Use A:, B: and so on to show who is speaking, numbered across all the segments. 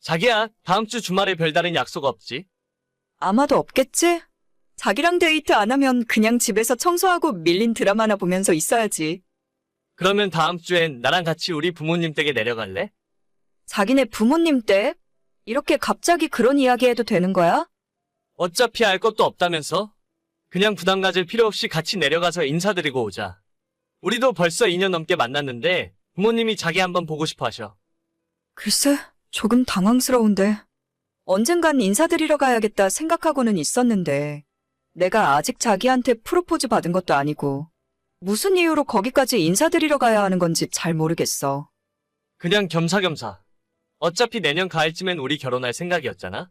A: 자기야, 다음 주 주말에 별다른 약속 없지?
B: 아마도 없겠지? 자기랑 데이트 안 하면 그냥 집에서 청소하고 밀린 드라마나 보면서 있어야지.
A: 그러면 다음 주엔 나랑 같이 우리 부모님 댁에 내려갈래?
B: 자기네 부모님 때? 이렇게 갑자기 그런 이야기 해도 되는 거야?
A: 어차피 알 것도 없다면서? 그냥 부담 가질 필요 없이 같이 내려가서 인사드리고 오자. 우리도 벌써 2년 넘게 만났는데 부모님이 자기 한번 보고 싶어 하셔.
B: 글쎄, 조금 당황스러운데. 언젠간 인사드리러 가야겠다 생각하고는 있었는데, 내가 아직 자기한테 프로포즈 받은 것도 아니고, 무슨 이유로 거기까지 인사드리러 가야 하는 건지 잘 모르겠어.
A: 그냥 겸사겸사. 어차피 내년 가을쯤엔 우리 결혼할 생각이었잖아.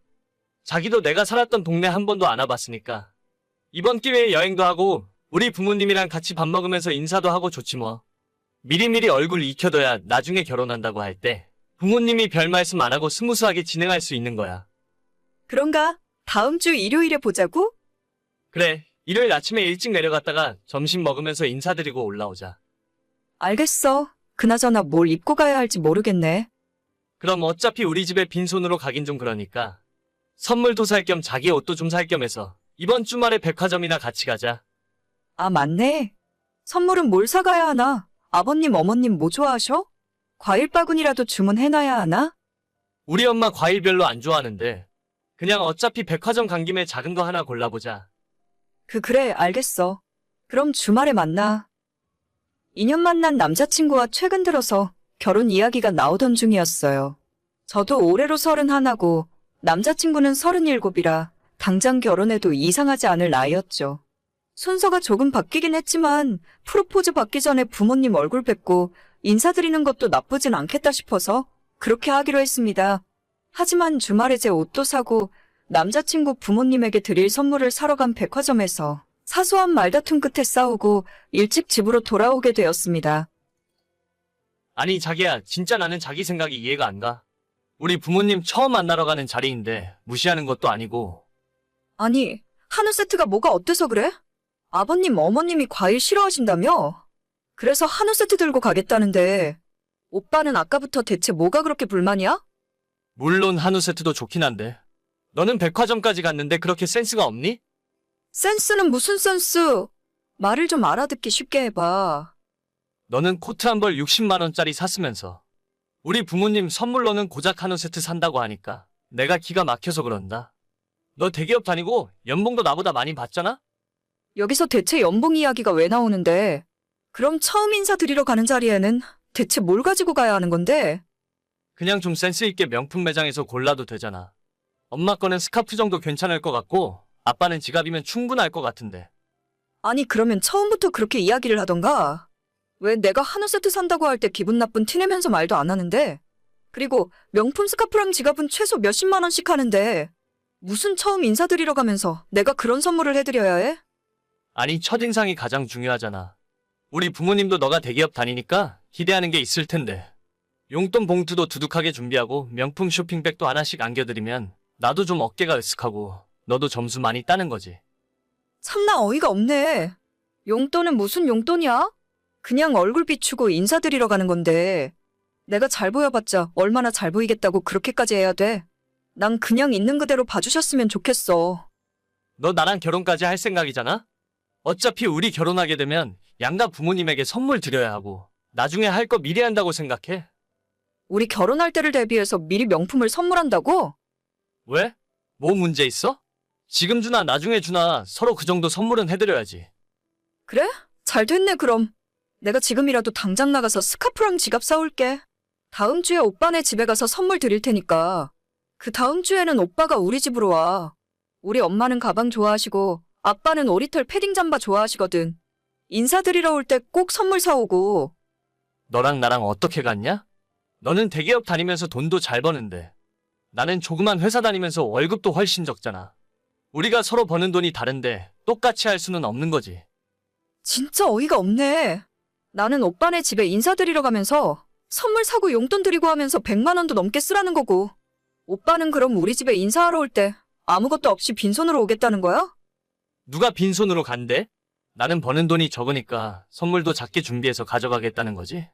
A: 자기도 내가 살았던 동네 한 번도 안 와봤으니까. 이번 기회에 여행도 하고 우리 부모님이랑 같이 밥 먹으면서 인사도 하고 좋지 뭐. 미리미리 얼굴 익혀둬야 나중에 결혼한다고 할 때 부모님이 별 말씀 안 하고 스무스하게 진행할 수 있는 거야.
B: 그런가? 다음 주 일요일에 보자고?
A: 그래, 일요일 아침에 일찍 내려갔다가 점심 먹으면서 인사드리고 올라오자.
B: 알겠어. 그나저나 뭘 입고 가야 할지 모르겠네.
A: 그럼 어차피 우리 집에 빈손으로 가긴 좀 그러니까 선물도 살 겸 자기 옷도 좀 살 겸 해서 이번 주말에 백화점이나 같이 가자.
B: 아, 맞네. 선물은 뭘 사가야 하나? 아버님, 어머님 뭐 좋아하셔? 과일 바구니라도 주문해놔야 하나?
A: 우리 엄마 과일 별로 안 좋아하는데 그냥 어차피 백화점 간 김에 작은 거 하나 골라보자.
B: 그, 그래, 알겠어. 그럼 주말에 만나. 2년 만난 남자친구와 최근 들어서 결혼 이야기가 나오던 중이었어요. 저도 올해로 서른 하나고 남자친구는 서른일곱이라 당장 결혼해도 이상하지 않을 나이였죠. 순서가 조금 바뀌긴 했지만 프로포즈 받기 전에 부모님 얼굴 뵙고 인사드리는 것도 나쁘진 않겠다 싶어서 그렇게 하기로 했습니다. 하지만 주말에 제 옷도 사고 남자친구 부모님에게 드릴 선물을 사러 간 백화점에서 사소한 말다툼 끝에 싸우고 일찍 집으로 돌아오게 되었습니다.
A: 아니 자기야 진짜 나는 자기 생각이 이해가 안 가. 우리 부모님 처음 만나러 가는 자리인데 무시하는 것도 아니고
B: 아니, 한우 세트가 뭐가 어때서 그래? 아버님, 어머님이 과일 싫어하신다며? 그래서 한우 세트 들고 가겠다는데, 오빠는 아까부터 대체 뭐가 그렇게 불만이야?
A: 물론 한우 세트도 좋긴 한데 너는 백화점까지 갔는데 그렇게 센스가 없니?
B: 센스는 무슨 센스? 말을 좀 알아듣기 쉽게 해봐.
A: 너는 코트 한 벌 60만 원짜리 샀으면서 우리 부모님 선물로는 고작 한우 세트 산다고 하니까 내가 기가 막혀서 그런다. 너 대기업 다니고 연봉도 나보다 많이 받잖아?
B: 여기서 대체 연봉 이야기가 왜 나오는데? 그럼 처음 인사드리러 가는 자리에는 대체 뭘 가지고 가야 하는 건데?
A: 그냥 좀 센스 있게 명품 매장에서 골라도 되잖아. 엄마 거는 스카프 정도 괜찮을 것 같고 아빠는 지갑이면 충분할 것 같은데.
B: 아니, 그러면 처음부터 그렇게 이야기를 하던가? 왜 내가 한우 세트 산다고 할 때 기분 나쁜 티내면서 말도 안 하는데? 그리고 명품 스카프랑 지갑은 최소 몇십만 원씩 하는데, 무슨 처음 인사드리러 가면서 내가 그런 선물을 해드려야 해?
A: 아니 첫인상이 가장 중요하잖아. 우리 부모님도 너가 대기업 다니니까 기대하는 게 있을 텐데. 용돈 봉투도 두둑하게 준비하고 명품 쇼핑백도 하나씩 안겨드리면 나도 좀 어깨가 으쓱하고 너도 점수 많이 따는 거지.
B: 참나 어이가 없네. 용돈은 무슨 용돈이야? 그냥 얼굴 비추고 인사드리러 가는 건데, 내가 잘 보여봤자 얼마나 잘 보이겠다고 그렇게까지 해야 돼? 난 그냥 있는 그대로 봐주셨으면 좋겠어.
A: 너 나랑 결혼까지 할 생각이잖아? 어차피 우리 결혼하게 되면 양가 부모님에게 선물 드려야 하고 나중에 할 거 미리 한다고 생각해.
B: 우리 결혼할 때를 대비해서 미리 명품을 선물한다고?
A: 왜? 뭐 문제 있어? 지금 주나 나중에 주나 서로 그 정도 선물은 해드려야지.
B: 그래? 잘 됐네, 그럼. 내가 지금이라도 당장 나가서 스카프랑 지갑 사올게. 다음 주에 오빠네 집에 가서 선물 드릴 테니까. 그 다음 주에는 오빠가 우리 집으로 와. 우리 엄마는 가방 좋아하시고, 아빠는 오리털 패딩 잠바 좋아하시거든. 인사드리러 올 때 꼭 선물 사오고.
A: 너랑 나랑 어떻게 갔냐? 너는 대기업 다니면서 돈도 잘 버는데 나는 조그만 회사 다니면서 월급도 훨씬 적잖아. 우리가 서로 버는 돈이 다른데 똑같이 할 수는 없는 거지.
B: 진짜 어이가 없네. 나는 오빠네 집에 인사드리러 가면서 선물 사고 용돈 드리고 하면서 100만 원도 넘게 쓰라는 거고. 오빠는 그럼 우리 집에 인사하러 올 때 아무것도 없이 빈손으로 오겠다는 거야?
A: 누가 빈손으로 간대? 나는 버는 돈이 적으니까 선물도 작게 준비해서 가져가겠다는 거지.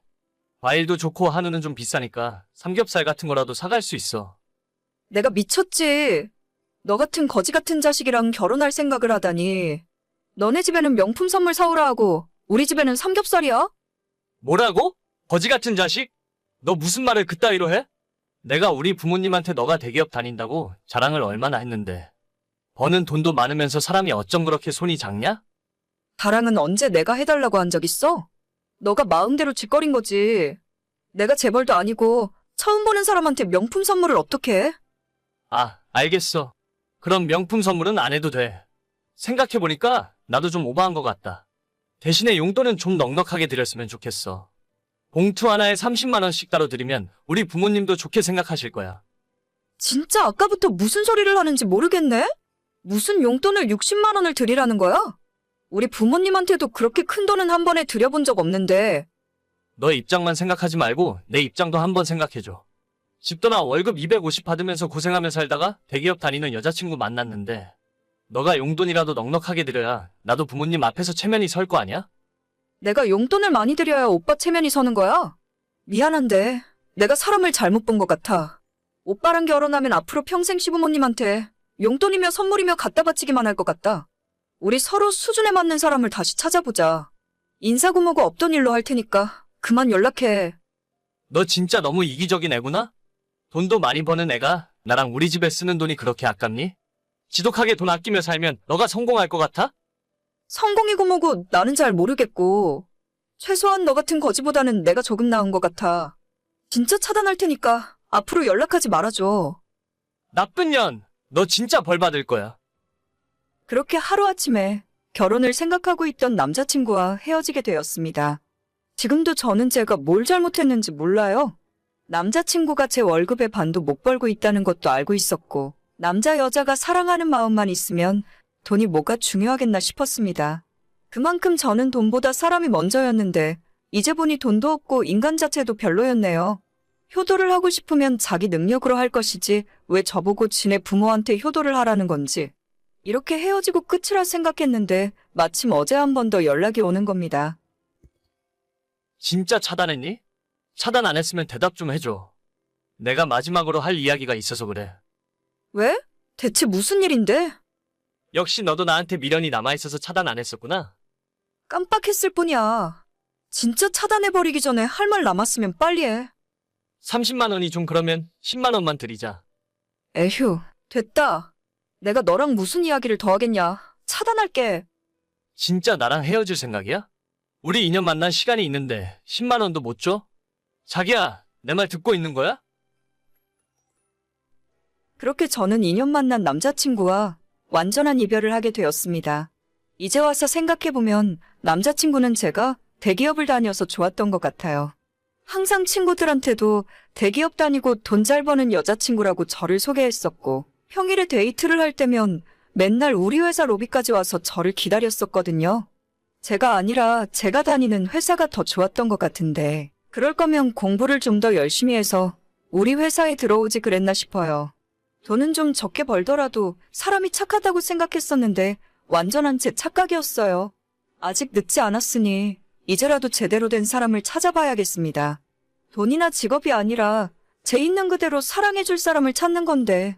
A: 과일도 좋고 한우는 좀 비싸니까 삼겹살 같은 거라도 사갈 수 있어.
B: 내가 미쳤지. 너 같은 거지 같은 자식이랑 결혼할 생각을 하다니. 너네 집에는 명품 선물 사오라 하고 우리 집에는 삼겹살이야?
A: 뭐라고? 거지 같은 자식? 너 무슨 말을 그따위로 해? 내가 우리 부모님한테 너가 대기업 다닌다고 자랑을 얼마나 했는데. 버는 돈도 많으면서 사람이 어쩜 그렇게 손이 작냐?
B: 자랑은 언제 내가 해달라고 한 적 있어? 너가 마음대로 짓거린 거지. 내가 재벌도 아니고 처음 보는 사람한테 명품 선물을 어떻게 해?
A: 아, 알겠어. 그럼 명품 선물은 안 해도 돼. 생각해보니까 나도 좀 오버한 것 같다. 대신에 용돈은 좀 넉넉하게 드렸으면 좋겠어. 봉투 하나에 30만원씩 따로 드리면 우리 부모님도 좋게 생각하실 거야.
B: 진짜 아까부터 무슨 소리를 하는지 모르겠네? 무슨 용돈을 60만 원을 드리라는 거야? 우리 부모님한테도 그렇게 큰 돈은 한 번에 드려본 적 없는데
A: 너 입장만 생각하지 말고 내 입장도 한번 생각해줘. 집도나 월급 250 받으면서 고생하며 살다가 대기업 다니는 여자친구 만났는데 너가 용돈이라도 넉넉하게 드려야 나도 부모님 앞에서 체면이 설 거 아니야?
B: 내가 용돈을 많이 드려야 오빠 체면이 서는 거야? 미안한데 내가 사람을 잘못 본 것 같아. 오빠랑 결혼하면 앞으로 평생 시부모님한테 용돈이며 선물이며 갖다 바치기만 할 것 같다. 우리 서로 수준에 맞는 사람을 다시 찾아보자. 인사고모고 없던 일로 할 테니까 그만 연락해.
A: 너 진짜 너무 이기적인 애구나? 돈도 많이 버는 애가 나랑 우리 집에 쓰는 돈이 그렇게 아깝니? 지독하게 돈 아끼며 살면 너가 성공할 것 같아?
B: 성공이고 뭐고 나는 잘 모르겠고 최소한 너 같은 거지보다는 내가 조금 나은 것 같아. 진짜 차단할 테니까 앞으로 연락하지 말아줘.
A: 나쁜 년! 너 진짜 벌 받을 거야.
B: 그렇게 하루아침에 결혼을 생각하고 있던 남자친구와 헤어지게 되었습니다. 지금도 저는 제가 뭘 잘못했는지 몰라요. 남자친구가 제 월급의 반도 못 벌고 있다는 것도 알고 있었고, 남자 여자가 사랑하는 마음만 있으면 돈이 뭐가 중요하겠나 싶었습니다. 그만큼 저는 돈보다 사람이 먼저였는데, 이제 보니 돈도 없고 인간 자체도 별로였네요. 효도를 하고 싶으면 자기 능력으로 할 것이지, 왜 저보고 지네 부모한테 효도를 하라는 건지. 이렇게 헤어지고 끝이라 생각했는데 마침 어제 한 번 더 연락이 오는 겁니다.
A: 진짜 차단했니? 차단 안 했으면 대답 좀 해줘. 내가 마지막으로 할 이야기가 있어서 그래.
B: 왜? 대체 무슨 일인데?
A: 역시 너도 나한테 미련이 남아있어서 차단 안 했었구나.
B: 깜빡했을 뿐이야. 진짜 차단해버리기 전에 할 말 남았으면 빨리 해.
A: 30만 원이 좀 그러면 10만 원만 드리자.
B: 에휴, 됐다. 내가 너랑 무슨 이야기를 더 하겠냐. 차단할게.
A: 진짜 나랑 헤어질 생각이야? 우리 2년 만난 시간이 있는데 10만 원도 못 줘? 자기야, 내 말 듣고 있는 거야?
B: 그렇게 저는 2년 만난 남자친구와 완전한 이별을 하게 되었습니다. 이제 와서 생각해보면 남자친구는 제가 대기업을 다녀서 좋았던 것 같아요. 항상 친구들한테도 대기업 다니고 돈 잘 버는 여자친구라고 저를 소개했었고, 평일에 데이트를 할 때면 맨날 우리 회사 로비까지 와서 저를 기다렸었거든요. 제가 아니라 제가 다니는 회사가 더 좋았던 것 같은데, 그럴 거면 공부를 좀 더 열심히 해서 우리 회사에 들어오지 그랬나 싶어요. 돈은 좀 적게 벌더라도 사람이 착하다고 생각했었는데 완전한 제 착각이었어요. 아직 늦지 않았으니 이제라도 제대로 된 사람을 찾아봐야겠습니다. 돈이나 직업이 아니라 제 있는 그대로 사랑해줄 사람을 찾는 건데